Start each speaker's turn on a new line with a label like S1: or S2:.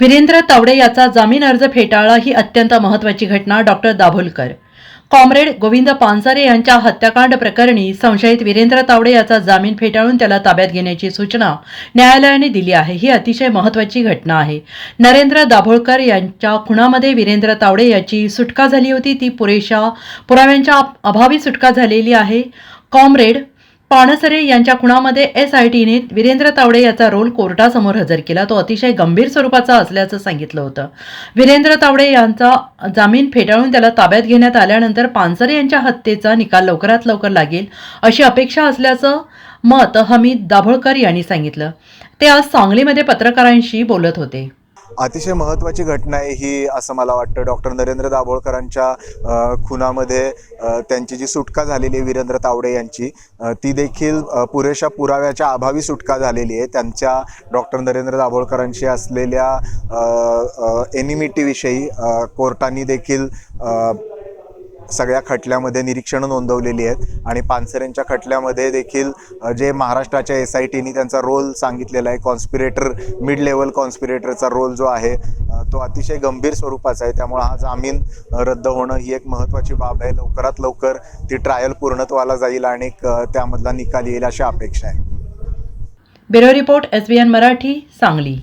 S1: वीरेंद्र तावडे याचा जामीन अर्ज फेटाळला ही अत्यंत महत्वाची घटना डॉक्टर दाभोलकर. कॉम्रेड गोविंद पानसरे यांच्या हत्याकांड प्रकरणी संशयित वीरेंद्र तावडे याचा जामीन फेटाळून त्याला ताब्यात घेण्याची सूचना न्यायालयाने दिली आहे. ही अतिशय महत्वाची घटना आहे. नरेंद्र दाभोळकर यांच्या खुणामध्ये वीरेंद्र तावडे याची सुटका झाली होती. ती पुरेशा पुराव्यांच्या अभावी सुटका झालेली आहे. कॉम्रेड पाणसरे यांच्या खुणामध्ये एस आय टीने वीरेंद्र तावडे याचा रोल कोर्टासमोर हजर केला. तो अतिशय गंभीर स्वरूपाचा असल्याचं सांगितलं होतं. वीरेंद्र तावडे यांचा जामीन फेटाळून त्याला ताब्यात घेण्यात आल्यानंतर पानसरे यांच्या हत्येचा निकाल लवकरात लवकर लागेल अशी अपेक्षा असल्याचं मत हमीद दाभोळकर यांनी सांगितलं. ते आज सांगलीमध्ये पत्रकारांशी बोलत होते.
S2: अतिशय महत्त्वाची घटना आहे ही असं मला वाटतं. डॉक्टर नरेंद्र दाभोळकरांच्या खुनामध्ये त्यांची जी सुटका झालेली आहे वीरेंद्र तावडे यांची ती देखील पुरेशा पुराव्याच्या अभावी सुटका झालेली आहे. त्यांच्या डॉक्टर नरेंद्र दाभोळकरांशी असलेल्या एनिमिटीविषयी कोर्टाने देखील सगळ्या खटल्यामध्ये निरीक्षणं नोंदवलेली आहेत. आणि पानसरेंच्या खटल्यामध्ये देखील जे महाराष्ट्राच्या एस आय टीनी त्यांचा रोल सांगितलेला आहे कॉन्स्पिरेटर मिड लेवल कॉन्स्पिरेटरचा रोल जो आहे तो अतिशय गंभीर स्वरूपाचा आहे. त्यामुळे हा जामीन रद्द होणं ही एक महत्त्वाची बाब आहे. लवकरात लवकर ती ट्रायल पूर्णत्वाला जाईल आणि त्यामधला निकाल येईल अशी अपेक्षा आहे.
S1: ब्युरो रिपोर्ट एस मराठी सांगली.